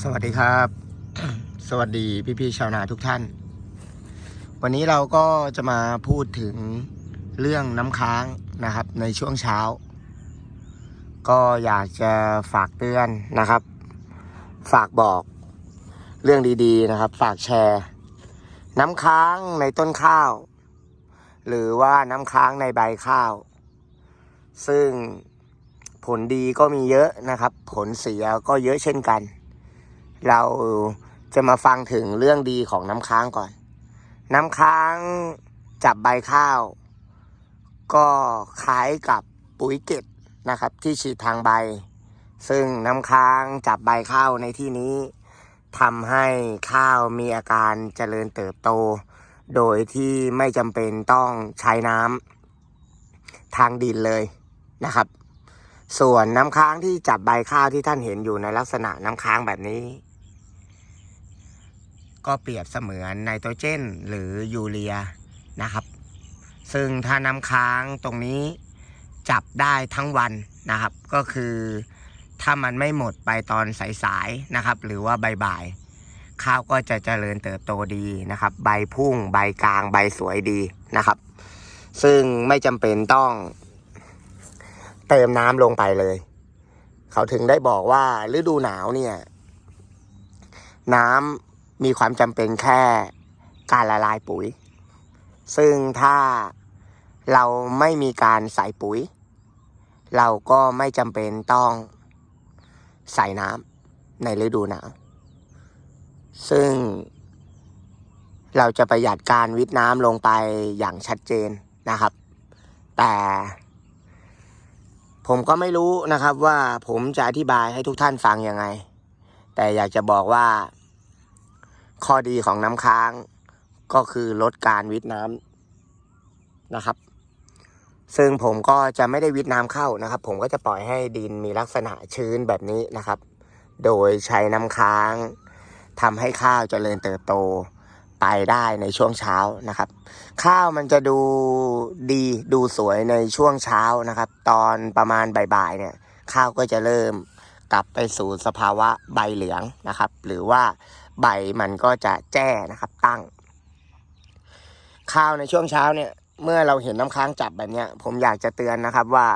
สวัสดีครับ สวัสดีพี่ๆชาวนาทุกท่าน วันนี้เราก็จะมาพูดถึงเรื่องน้ำค้างนะครับ ในช่วงเช้า ก็อยากจะฝากเตือนนะครับ ฝากบอกเรื่องดีๆนะครับ ฝากแชร์ น้ำค้างในต้นข้าว หรือว่าน้ำค้างในใบข้าว ซึ่งผลดีก็มีเยอะนะครับ ผลเสียก็เยอะเช่นกัน เราจะมาฟังถึงเรื่องดีของน้ำค้างก่อน น้ำค้างจับใบข้าว ก็คล้ายกับปุ๋ยเกล็ดนะครับ ที่ฉีดทางใบ ซึ่งน้ำค้างจับใบข้าวในที่นี้ทำให้ข้าวมีอาการเจริญเติบโต โดยที่ไม่จำเป็นต้องใช้น้ำทางดินเลยนะครับ ส่วนน้ำค้างที่จับใบข้าวที่ท่านเห็นอยู่ในลักษณะน้ำค้างแบบนี้ ก็เปรียบเสมือนไนโตรเจน หรือยูเรียนะครับ ซึ่งถ้าน้ำค้างตรงนี้จับได้ทั้งวันนะครับ ก็คือถ้ามันไม่หมดไปตอนสายๆนะครับ หรือว่าบ่ายๆข้าวก็จะเจริญเติบโตดีนะครับ ใบพุ่ง ใบกลางใบสวยดีนะครับ ซึ่งไม่จำเป็นต้องเติมน้ำลงไปเลย เขาถึงได้บอกว่าฤดูหนาวเนี่ย น้ำ มีความจำเป็นแค่การละลายปุ๋ย ซึ่งถ้าเราไม่มีการใส่ปุ๋ย เราก็ไม่จำเป็นต้องใส่น้ำในฤดูหนาว ซึ่งเราจะประหยัดการวิทน้ำลงไปอย่างชัดเจนนะครับ แต่ผมก็ไม่รู้นะครับว่าผมจะอธิบายให้ทุกท่านฟังยังไง แต่อยากจะบอกว่า ข้อดีของน้ำค้างก็คือลดการวิทน้ำนะครับ ซึ่งผมก็จะไม่ได้วิทน้ำเข้านะครับ ผมก็จะปล่อยให้ดินมีลักษณะชื้นแบบนี้นะครับ โดยใช้น้ำค้างทำให้ข้าวเจริญเติบโตไปได้ในช่วงเช้านะครับ ข้าวมันจะดูดีดูสวยในช่วงเช้านะครับ ตอนประมาณบ่ายๆเนี่ยข้าวก็จะเริ่มกลับไปสู่สภาวะใบเหลืองนะครับ หรือว่า ใบมันก็จะแจ้นะครับตั้ง ข้าวในช่วงเช้าเนี่ย เมื่อเราเห็นน้ำค้างจับแบบเนี้ย ผมอยากจะเตือนนะครับว่า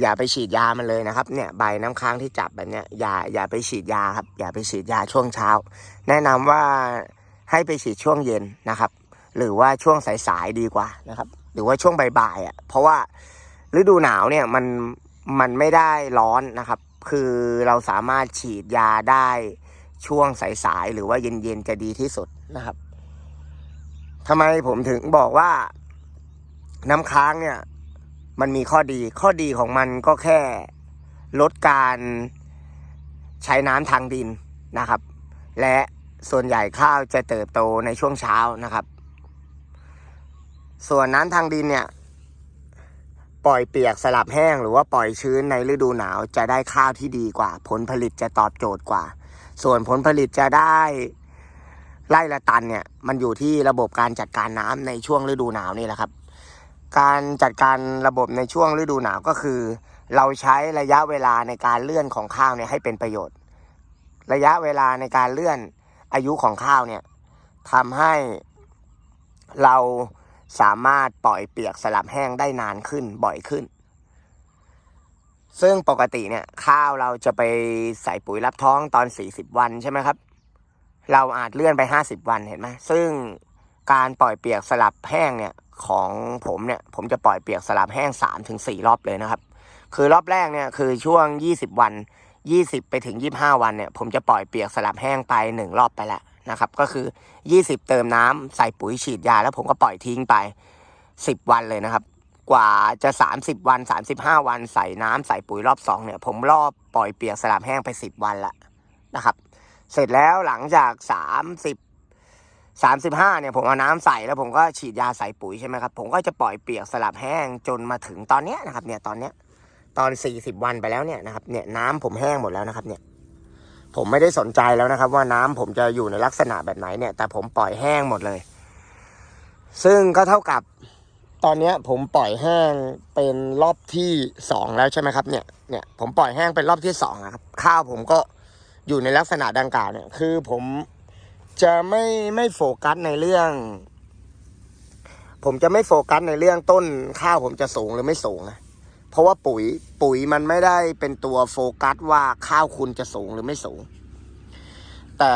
อย่าไปฉีดยามันเลยนะครับ เนี่ยใบน้ำค้างที่จับแบบเนี้ยอย่าอย่าไปฉีดยาครับ อย่าไปฉีดยาช่วงเช้า แนะนำว่าให้ไปฉีดช่วงเย็นนะครับ หรือว่าช่วงสายๆดีกว่านะครับ หรือว่าช่วงบ่ายๆอะเพราะว่าฤดูหนาวเนี่ยมันมันไม่ได้ร้อนนะครับ คือเราสามารถฉีดยาได้ ช่วงสายๆหรือว่าเย็นๆจะดีที่สุดนะครับทำไมผมถึงบอกว่าน้ำค้างเนี่ย มันมีข้อดี ข้อดีของมันก็แค่ลดการใช้น้ำทางดินนะครับ และส่วนใหญ่ข้าวจะเติบโตในช่วงเช้านะครับ ส่วนน้ำทางดินเนี่ย ปล่อยเปียกสลับแห้งหรือว่าปล่อยชื้นในฤดูหนาวจะได้ข้าวที่ดีกว่า ผลผลิตจะตอบโจทย์กว่า ส่วนผลผลิตจะได้ไร่ละตันเนี่ย มันอยู่ที่ระบบการจัดการน้ำในช่วงฤดูหนาวนี่แหละครับ การจัดการระบบในช่วงฤดูหนาวก็คือ เราใช้ระยะเวลาในการเลื่อนของข้าวเนี่ยให้เป็นประโยชน์ ระยะเวลาในการเลื่อนอายุของข้าวเนี่ยทำให้เราสามารถปล่อยเปียกสลับแห้งได้นานขึ้นบ่อยขึ้น ซึ่งปกติเนี่ยข้าวเราจะไปใส่ปุ๋ยรับท้องตอน 40 วันใช่ไหมครับ เราอาจเลื่อนไป 50 วันเห็นไหมซึ่งการปล่อยเปียกสลับแห้งเนี่ยของผมเนี่ยผมจะปล่อยเปียกสลับแห้ง 3-4ถึงรอบเลยนะครับ คือรอบแรกเนี่ยคือช่วง 20 วัน 20 ไปถึง 25 วันเนี่ยผมจะปล่อยเปียกสลับแห้งไป 1 รอบไปแล้วนะครับก็คือ 20 เติมน้ำใส่ปุ๋ยฉีดยา แล้วผมก็ปล่อยทิ้งไป 10 วันเลยนะครับ กว่าจะ 30 วัน 35 วันใส่น้ำใส่ปุ๋ยรอบ2เนี่ย ผมรอบปล่อยเปียกสลับแห้งไป 10 วันละนะครับ เสร็จแล้วหลังจาก 30 35เนี่ยผมเอาน้ำใส่แล้วผมก็ฉีดยาใส่ปุ๋ยใช่ไหมครับ ผมก็จะปล่อยเปียกสลับแห้งจนมาถึงตอนเนี้ยนะครับ เนี่ยตอนเนี้ยตอน 40 วันไปแล้วเนี่ยนะครับ เนี่ยน้ำผมแห้งหมดแล้วนะครับ เนี่ย ผมไม่ได้สนใจแล้วนะครับ ว่าน้ำผมจะอยู่ในลักษณะแบบไหนเนี่ย แต่ผมปล่อยแห้งหมดเลย ซึ่งก็เท่ากับ ตอนนี้ผมปล่อยแห้งเป็นรอบที่สองแล้วใช่ไหมครับเนี่ยเนี่ยผมปล่อยแห้งเป็นรอบที่สองครับข้าวผมก็อยู่ในลักษณะดังกล่าวเนี่ย คือผมจะไม่ไม่โฟกัสในเรื่อง ผมจะไม่โฟกัสในเรื่องต้นข้าวผมจะสูงหรือไม่สูงนะเพราะว่าปุ๋ยปุ๋ยมันไม่ได้เป็นตัวโฟกัสว่าข้าวคุณจะสูงหรือไม่สูง แต่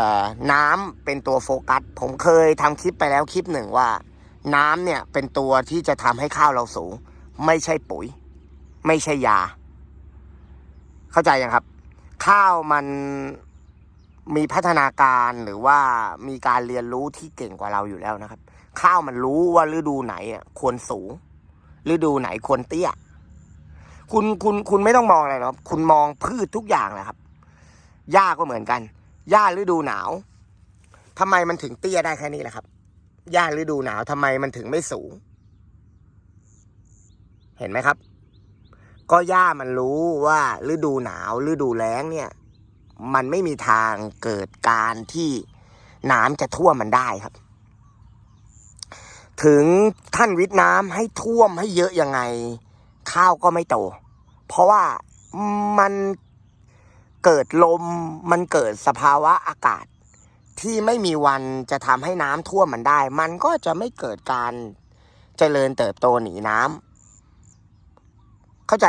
น้ำเป็นตัวโฟกัส ผมเคยทำคลิปไปแล้วคลิปหนึ่งว่า น้ำเนี่ยเป็นตัวที่จะทำให้ข้าวเราสูง ไม่ใช่ปุ๋ย ไม่ใช่ยา เข้าใจยังครับ ข้าวมันมีพัฒนาการหรือว่ามีการเรียนรู้ที่เก่งกว่าเราอยู่แล้วนะครับ ข้าวมันรู้ว่าฤดูไหนอะควรสูง ฤดูไหนควรเตี้ย คุณคุณคุณไม่ต้องมองอะไรหรอกคุณมองพืชทุกอย่างแหละครับหญ้าก็เหมือนกันหญ้าฤดูหนาวทำไมมันถึงเตี้ยได้แค่นี้แหละครับ หญ้าฤดูหนาวทำไมมันถึงไม่สูง เห็นไหมครับ ก็หญ้ามันรู้ว่าฤดูหนาวฤดูแล้งเนี่ย มันไม่มีทางเกิดการที่น้ำจะท่วมมันได้ครับ ถึงท่านวิทย์น้ำให้ท่วมให้เยอะยังไง ข้าวก็ไม่โต เพราะว่ามันเกิดลมมันเกิดสภาวะอากาศ ที่ไม่มีวันจะทำให้น้ำท่วมมันได้ มันก็จะไม่เกิดการเจริญเติบโตหนีน้ำเข้าใจ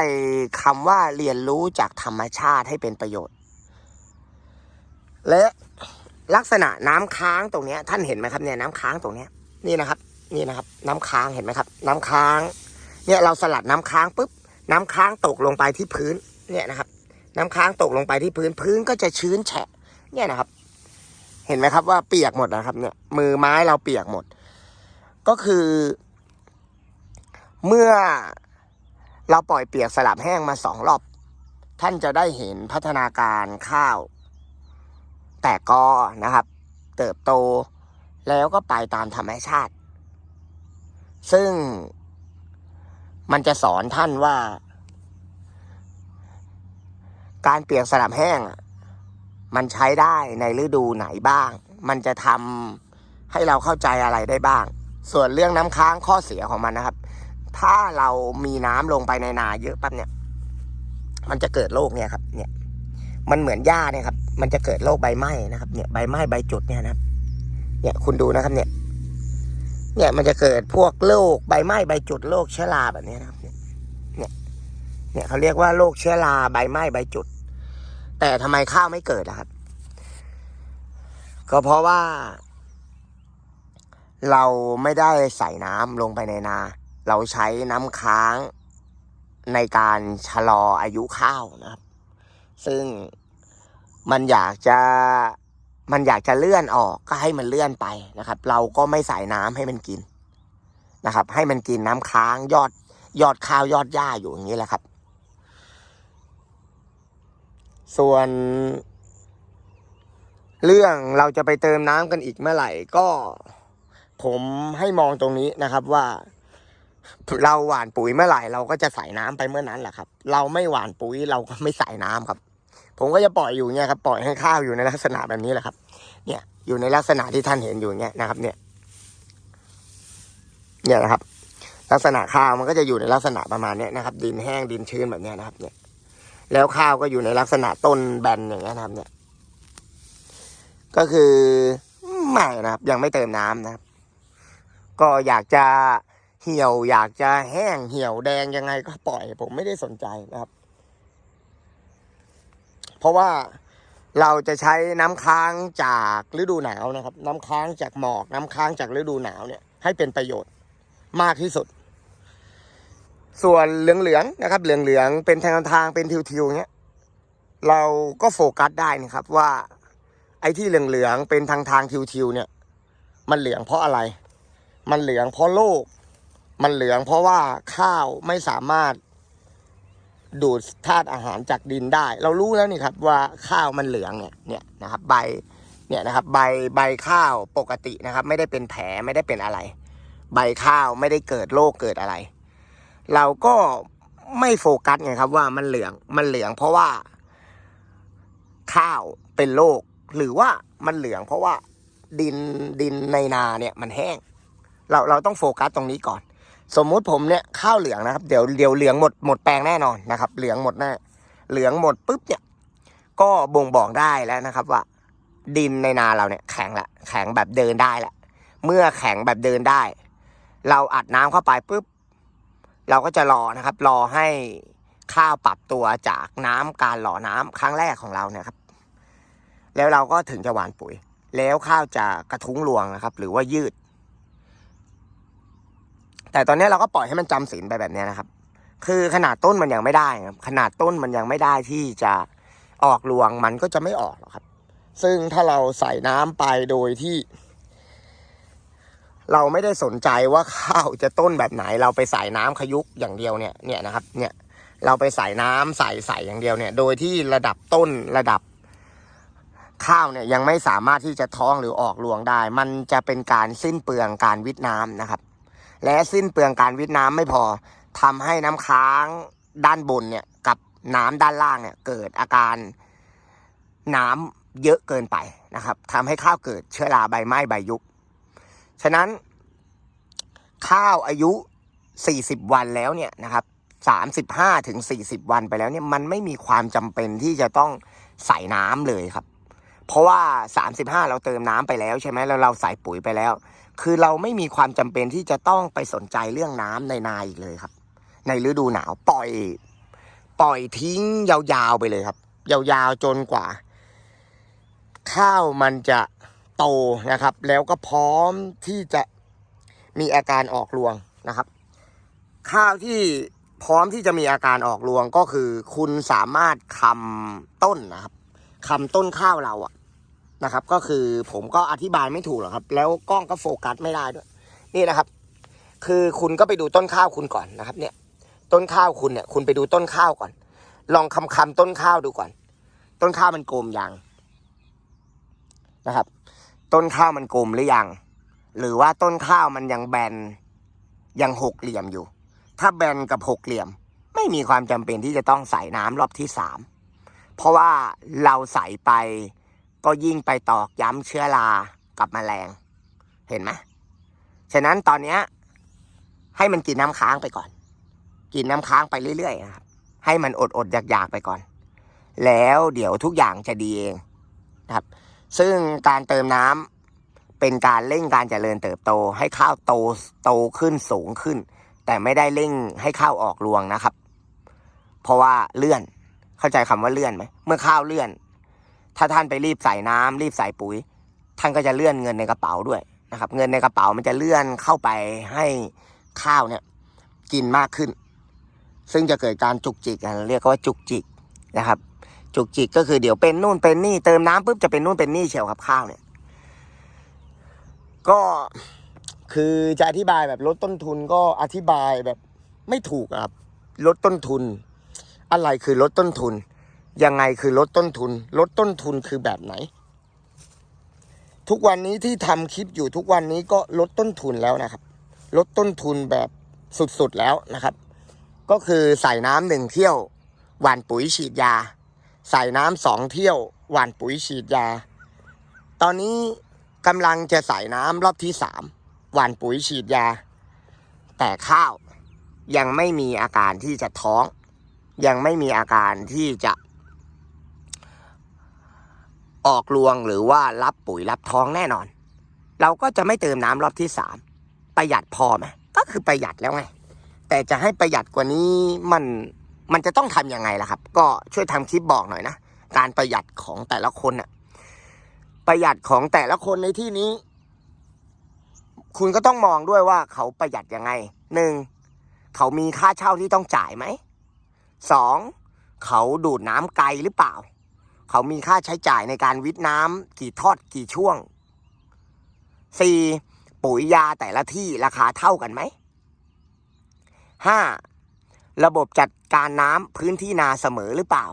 คำว่าเรียนรู้จากธรรมชาติให้เป็นประโยชน์ และลักษณะน้ำค้างตรงนี้ท่านเห็นไหมครับเนี่ยน้ำค้างตรงนี้นี่นะครับ นี่นะครับ น้ำค้างเห็นไหมครับ น้ำค้าง เนี่ยเราสลัดน้ำค้างปุ๊บ น้ำค้างตกลงไปที่พื้น เนี่ยนะครับ น้ำค้างตกลงไปที่พื้นพื้นก็จะชื้นแฉะ เนี่ยนะครับ เห็นไหมครับว่าเปียกหมดนะครับเนี่ย มือไม้เราเปียกหมด ก็คือ เมื่อเราปล่อยเปียกสลับแห้งมาสองรอบ ท่านจะได้เห็นพัฒนาการข้าว แตกกอนะครับ เติบโตแล้วก็ไปตามธรรมชาติ ซึ่งมันจะสอนท่านว่า การเปียกสลับแห้ง มันใช้ได้ในฤดูไหนบ้าง มันจะทำให้เราเข้าใจอะไรได้บ้าง ส่วนเรื่องน้ำค้างข้อเสียของมันนะครับ ถ้าเรามีน้ำลงไปในนาเยอะปั๊บเนี่ย มันจะเกิดโรคเนี่ยครับ เนี่ย มันเหมือนหญ้าเนี่ยครับ มันจะเกิดโรคใบไหม้นะครับ เนี่ยใบไหม้ใบจุดเนี่ยนะครับ เนี่ยคุณดูนะครับ เนี่ย เนี่ยมันจะเกิดพวกโรคใบไหม้ใบจุดโรคเชื้อราแบบนี้นะครับ เนี่ย เนี่ยเนี่ยเขาเรียกว่าโรคเชื้อราใบไหม้ใบจุด แต่ทำไมข้าวไม่เกิดล่ะครับ ก็เพราะว่า เราไม่ได้ใส่น้ำลงไปในนา เราใช้น้ำค้างในการชะลออายุข้าวนะครับ ซึ่งมันอยากจะมันอยากจะเลื่อนออกก็ให้มันเลื่อนไปนะครับ เราก็ไม่ใส่น้ำให้มันกินนะครับ ให้มันกินน้ำค้างยอดยอดข้าวยอดหญ้าอยู่อย่างนี้แหละครับ ส่วน เรื่องเราจะไปเติมน้ำกันอีกเมื่อไหร่ก็ ผมให้มองตรงนี้นะครับว่า เราหว่านปุ๋ยเมื่อไหร่ เราก็จะใส่น้ำไปเมื่อนั้นแหละครับ เราไม่หว่านปุ๋ยเราก็ไม่ใส่น้ำครับ ผมก็จะปล่อยอยู่เนี่ยครับ ปล่อยให้ข้าวอยู่ในลักษณะแบบนี้แหละครับ เนี่ย อยู่ในลักษณะที่ท่านเห็นอยู่เนี่ยนะครับ เนี่ย เนี่ยนะครับลักษณะข้าวมันก็จะอยู่ในลักษณะประมาณนี้นะครับ ดินแห้งดินชื้นแบบนี้นะครับ เนี่ย แล้วข้าวก็อยู่ในลักษณะต้นแบนอย่างเงี้ยนะครับ เนี่ย ก็คือไม่นะครับ ยังไม่เติมน้ำนะครับ ก็อยากจะเหี่ยว อยากจะแห้งเหี่ยวแดงยังไงก็ปล่อย ผมไม่ได้สนใจนะครับ เพราะว่าเราจะใช้น้ำค้างจากฤดูหนาวนะครับ น้ำค้างจากหมอก น้ำค้างจากฤดูหนาวเนี่ย ให้เป็นประโยชน์มากที่สุด ส่วนเหลืองๆนะครับ เหลืองๆเป็นทางทางเป็นทิวๆเนี้ยเราก็โฟกัสได้นะครับว่า ไอ้ที่เหลืองๆเป็นทางทางทิวๆเนี่ย มันเหลืองเพราะอะไร มันเหลืองเพราะโรคมันเหลืองเพราะว่าข้าวไม่สามารถดูดธาตุอาหารจากดินได้ เรารู้แล้วนี่ครับว่าข้าวมันเหลืองเนี่ยเนี่ยนะครับ ใบเนี่ยนะครับใบใบข้าวปกตินะครับ ไม่ได้เป็นแผลไม่ได้เป็นอะไร ใบข้าวไม่ได้เกิดโรคเกิดอะไร เราก็ไม่โฟกัสไงครับว่ามันเหลืองมันเหลืองเพราะว่า ข้าวเป็นโรคหรือว่ามันเหลืองเพราะว่าดินดินในนาเนี่ยมันแห้ง เราเราต้องโฟกัสตรงนี้ก่อน สมมุติผมเนี่ยข้าวเหลืองนะครับ เดี๋ยวเดี๋ยวเหลืองหมดหมดแปลงแน่นอนนะครับ เหลืองหมดแน่เหลืองหมดปุ๊บเนี่ย ก็บ่งบอกได้แล้วนะครับว่า ดินในนาเราเนี่ย แข็งละแข็งแบบเดินได้ละเมื่อแข็งแบบเดินได้ เราอัดน้ำเข้าไปปุ๊บ เราก็จะรอนะครับ รอให้ข้าวปรับตัวจากน้ำการหล่อน้ำครั้งแรกของเราเนี่ยครับ แล้วเราก็ถึงจะหว่านปุ๋ย แล้วข้าวจะกระทุ้งรวงนะครับ หรือว่ายืด แต่ตอนนี้เราก็ปล่อยให้มันจำศีลไปแบบนี้นะครับ คือขนาดต้นมันยังไม่ได้ครับ ขนาดต้นมันยังไม่ได้ที่จะออกรวงมันก็จะไม่ออกหรอกครับ ซึ่งถ้าเราใส่น้ำไปโดยที่ เราไม่ได้สนใจว่าข้าวจะต้นแบบไหน เราไปใส่น้ำขยุกอย่างเดียวเนี่ยเนี่ยนะครับเนี่ยเราไปใส่น้ำใส่ใส่อย่างเดียวเนี่ย โดยที่ระดับต้นระดับข้าวเนี่ยยังไม่สามารถที่จะท้องหรือออกรวงได้ มันจะเป็นการสิ้นเปลืองการวิทน้ำนะครับ และสิ้นเปลืองการวิทน้ำไม่พอทำให้น้ำค้างด้านบนเนี่ยกับน้ำด้านล่างเนี่ยเกิดอาการน้ำเยอะเกินไปนะครับทำให้ข้าวเกิดเชื้อราใบไหม้ใบยุบ ฉะนั้น ข้าวอายุ 40 วันแล้วเนี่ยนะครับ 35ถึง40 วันไปแล้วเนี่ยมันไม่มีความจำเป็นที่จะต้องใส่น้ำเลยครับ เพราะว่า 35 เราเติมน้ำไปแล้วใช่ไหมแล้วเราใส่ปุ๋ยไปแล้ว คือเราไม่มีความจำเป็นที่จะต้องไปสนใจเรื่องน้ำในนาอีกเลยครับ ในฤดูหนาวปล่อย ปล่อยทิ้งยาวๆไปเลยครับ ยาวๆจนกว่า ข้าวมันจะ โตนะครับ แล้วก็พร้อมที่จะมีอาการออกรวงนะครับ ข้าวที่พร้อมที่จะมีอาการออกรวงก็คือ คุณสามารถคำต้นนะครับคำต้นข้าวเราอะนะครับ ก็คือผมก็อธิบายไม่ถูกหรอกครับ แล้วกล้องก็โฟกัสไม่ได้ด้วย นี่นะครับ คือคุณก็ไปดูต้นข้าวคุณก่อนนะครับ เนี่ย ต้นข้าวคุณเนี่ย คุณไปดูต้นข้าวก่อน ลองคำคำต้นข้าวดูก่อน ต้นข้าวมันโกมยังนะครับ ต้นข้าวมันกลมหรือยัง หรือว่าต้นข้าวมันยังแบนยังหกเหลี่ยมอยู่ ถ้าแบนกับหกเหลี่ยม ไม่มีความจำเป็นที่จะต้องใส่น้ำรอบที่สามเพราะว่าเราใส่ไปก็ยิ่งไปตอกย้ำเชื้อรากับแมลง เห็นไหมฉะนั้นตอนเนี้ยให้มันกินน้ำค้างไปก่อน กินน้ำค้างไปเรื่อยๆครับให้มันอดอดๆอยากๆไปก่อน แล้วเดี๋ยวทุกอย่างจะดีเองนะครับ ซึ่งการเติมน้ำเป็นการเร่งการเจริญเติบโต ให้ข้าวโตโตขึ้นสูงขึ้น แต่ไม่ได้เร่งให้ข้าวออกรวงนะครับ เพราะว่าเลื่อนเข้าใจคำว่าเลื่อนไหมเมื่อข้าวเลื่อน ถ้าท่านไปรีบใส่น้ำรีบใส่ปุ๋ย ท่านก็จะเลื่อนเงินในกระเป๋าด้วยนะครับ เงินในกระเป๋ามันจะเลื่อนเข้าไปให้ข้าวเนี่ย กินมากขึ้น ซึ่งจะเกิดการจุกจิกเรียกว่าจุกจิกนะครับ จุกจิกก็คือเดี๋ยวเป็นนู่นเป็นนี่เติมน้ำปุ๊บจะเป็นนู่นเป็นนี่เชียวครับข้าวเนี่ย ก็คือจะอธิบายแบบลดต้นทุนก็อธิบายแบบไม่ถูกครับลดต้นทุน อะไรคือลดต้นทุน ยังไงคือลดต้นทุน ลดต้นทุนคือแบบไหน ทุกวันนี้ที่ทำคลิปอยู่ทุกวันนี้ก็ลดต้นทุนแล้วนะครับ ลดต้นทุนแบบสุดๆแล้วนะครับ ก็คือใส่น้ำหนึ่งเที่ยวหว่านปุ๋ยฉีดยา ใส่น้ำสองเที่ยวหว่านปุ๋ยฉีดยา ตอนนี้กำลังจะใส่น้ำรอบที่สามหว่านปุ๋ยฉีดยา แต่ข้าวยังไม่มีอาการที่จะท้อง ยังไม่มีอาการที่จะ ออกรวงหรือว่ารับปุ๋ยรับท้องแน่นอน เราก็จะไม่เติมน้ำรอบที่สามประหยัดพอไหมก็คือประหยัดแล้วไง แต่จะให้ประหยัดกว่านี้มัน มันจะต้องทำยังไงล่ะครับ ก็ช่วยทำคลิปบอกหน่อยนะ การประหยัดของแต่ละคนน่ะ ประหยัดของแต่ละคนในที่นี้ คุณก็ต้องมองด้วยว่าเขาประหยัดยังไงหนึ่งเขามีค่าเช่าที่ต้องจ่ายไหมสองเขาดูดน้ำไกลหรือเปล่า เขามีค่าใช้จ่ายในการวิทน้ำกี่ทอดกี่ช่วงสี่ปุ๋ยยาแต่ละที่ราคาเท่ากันไหมห้า ระบบจัดการน้ำพื้นที่นาเสมอหรือเปล่า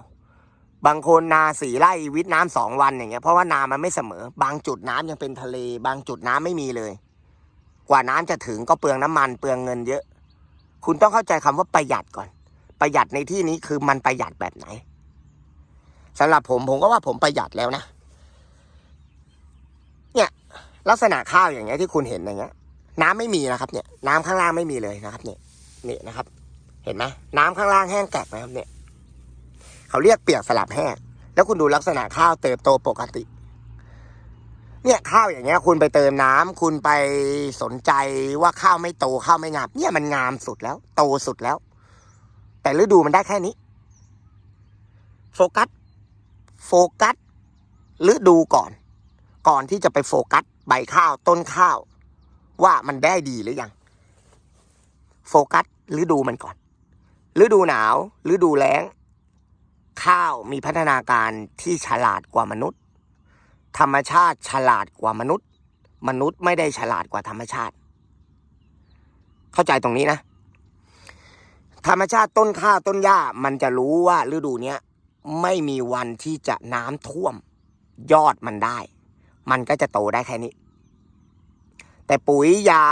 บางคนนาสี่ไร่วิทน้ำสองวันอย่างเงี้ยเพราะว่านามันไม่เสมอ บางจุดน้ำยังเป็นทะเล บางจุดน้ำไม่มีเลย กว่าน้ำจะถึงก็เปลืองน้ำมันเปลืองเงินเยอะ คุณต้องเข้าใจคำว่าประหยัดก่อน ประหยัดในที่นี้คือมันประหยัดแบบไหนสำหรับผมผมก็ว่าผมประหยัดแล้วนะ เนี่ย ลักษณะข้าวอย่างเงี้ยที่คุณเห็นอย่างเงี้ย น้ำไม่มีนะครับ เนี่ย น้ำข้างล่างไม่มีเลยนะครับ เนี่ยนี่นะครับ เห็นไหมน้ำข้างล่างแห้งแกรกนะครับเนี่ย เขาเรียกเปียกสลับแห้ง แล้วคุณดูลักษณะข้าวเติบโตปกติ เนี่ยข้าวอย่างเงี้ย คุณไปเติมน้ำคุณไปสนใจว่าข้าวไม่โตข้าวไม่งาม เนี่ยมันงามสุดแล้ว โตสุดแล้ว แต่ฤดูมันได้แค่นี้ โฟกัส โฟกัสฤดูก่อน ก่อนที่จะไปโฟกัสใบข้าวต้นข้าว ว่ามันได้ดีหรือยัง โฟกัสฤดูมันก่อน ฤดูหนาวฤดูแล้ง ข้าวมีพัฒนาการที่ฉลาดกว่ามนุษย์ ธรรมชาติฉลาดกว่ามนุษย์ มนุษย์ไม่ได้ฉลาดกว่าธรรมชาติ เข้าใจตรงนี้นะ ธรรมชาติต้นข้าวต้นหญ้ามันจะรู้ว่าฤดูเนี้ยไม่มีวันที่จะน้ำท่วม ยอดมันได้ มันก็จะโตได้แค่นี้ แต่ปุ๋ยยา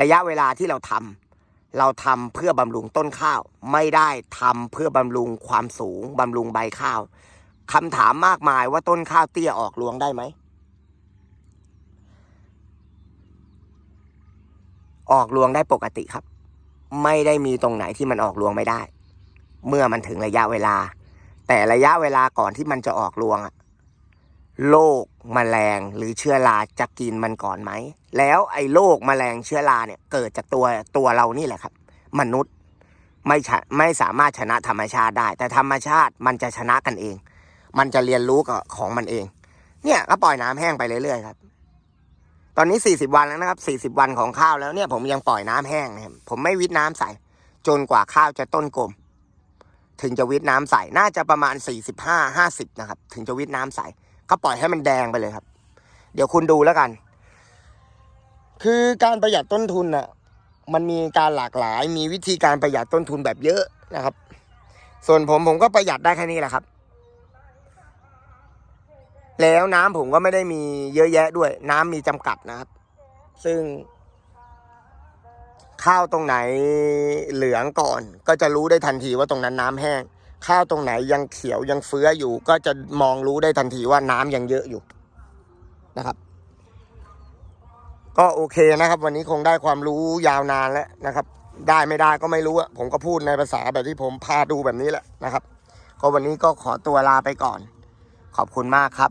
ระยะเวลาที่เราทำ เราทำเพื่อบำรุงต้นข้าว ไม่ได้ทำเพื่อบำรุงความสูงบำรุงใบข้าวคำถามมากมายว่าต้นข้าวเตี้ยออกรวงได้ไหม ออกรวงได้ปกติครับ ไม่ได้มีตรงไหนที่มันออกรวงไม่ได้ เมื่อมันถึงระยะเวลา แต่ระยะเวลาก่อนที่มันจะออกรวงอะ โรคแมลงหรือเชื้อราจะกินมันก่อนไหม แล้วไอ้โรคแมลงเชื้อราเนี่ยเกิดจากตัวตัวเรานี่แหละครับ มนุษย์ไม่ไม่สามารถชนะธรรมชาติได้ แต่ธรรมชาติมันจะชนะกันเอง มันจะเรียนรู้กับของมันเอง เนี่ยก็ปล่อยน้ำแห้งไปเรื่อยๆครับ ตอนนี้40วันแล้วนะครับ40วันของข้าวแล้วเนี่ยผมยังปล่อยน้ำแห้งนะครับผมไม่วิทน้ำใส่ จนกว่าข้าวจะต้นกลมถึงจะวิทน้ำใส่ น่าจะประมาณ45 50นะครับ ถึงจะวิทน้ำใส่ ก็ปล่อยให้มันแดงไปเลยครับ เดี๋ยวคุณดูแล้วกัน คือการประหยัดต้นทุนน่ะ มันมีการหลากหลาย มีวิธีการประหยัดต้นทุนแบบเยอะนะครับ ส่วนผมผมก็ประหยัดได้แค่นี้แหละครับ แล้วน้ำผมก็ไม่ได้มีเยอะแยะด้วย น้ำมีจำกัดนะครับ ซึ่งข้าวตรงไหนเหลืองก่อน ก็จะรู้ได้ทันทีว่าตรงนั้นน้ำแห้ง ข้าวตรงไหนยังเขียวยังเฟื้ออยู่ ก็จะมองรู้ได้ทันทีว่าน้ำยังเยอะอยู่นะครับ ก็โอเคนะครับ วันนี้คงได้ความรู้ยาวนานแล้วนะครับ ได้ไม่ได้ก็ไม่รู้อะผมก็พูดในภาษาแบบที่ผมพาดูแบบนี้แหละนะครับ ก็วันนี้ก็ขอตัวลาไปก่อน ขอบคุณมากครับ